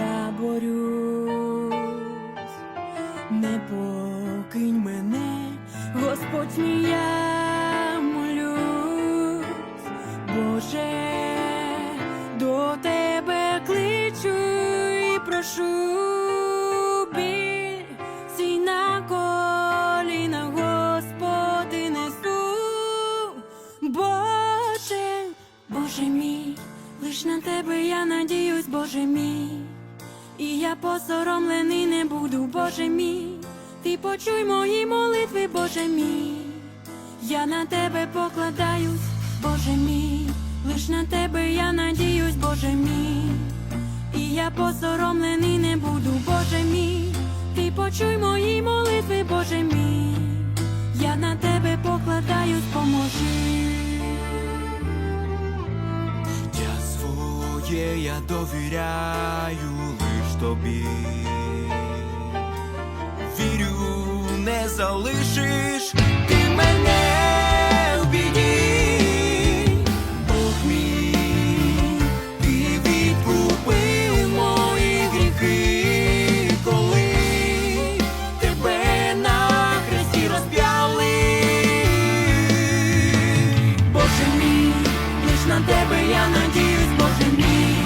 я борюсь, не покинь мене, Господь мій, я молюсь, Боже, до тебе кличу і прошу сій на коліна, Господи, несу, Боже, Боже мій, лиш на тебе я надіюсь, Боже мій, і я посоромлений не буду, Боже мій, ти почуй мої молитви, Боже мій, я на тебе покладаюсь, Боже мій, лиш на тебе я надіюсь, Боже мій, і я посоромлений не буду, Боже мій, ти почуй мої молитви, Боже мій, я на тебе покладаюсь, поможи. Життя своє я довіряю тобі. Вірю, не залишиш ти мене в біді. Бог мій, ти відкупив мої гріхи, коли тебе на хресті розп'яли. Боже мій, лиш на тебе я надіюсь, Боже мій,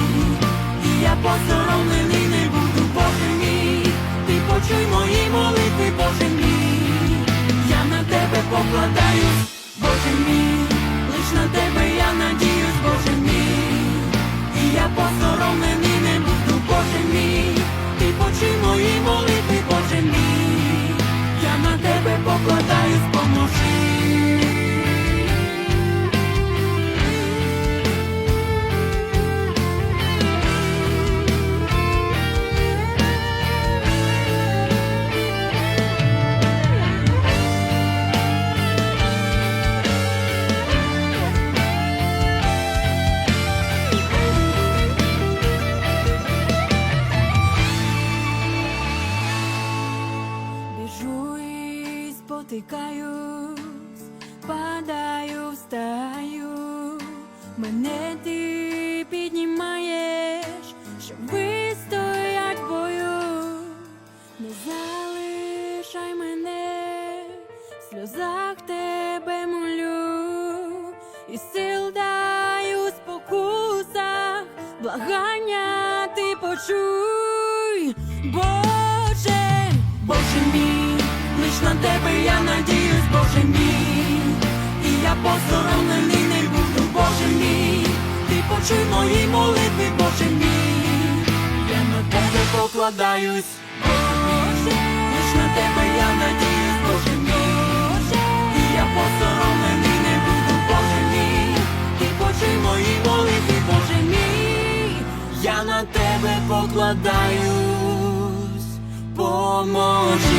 і я посоромлений тебе спотикаюсь, падаю, встаю, мене ти піднімаєш, щоб вистоять в бою, не залишай мене, в сльозах тебе молю, і сил даю спокусах, благання ти почуй, Боже, посоромлений не буду, Боже мій, ти почуй мої молитви, Боже мій, я на тебе покладаюсь, Боже, лиш на тебе я надіюсь, Боже мій, я посоромлений не буду, Боже мій, ти почуй мої молитви, Боже мій, я на тебе покладаюсь, поможи.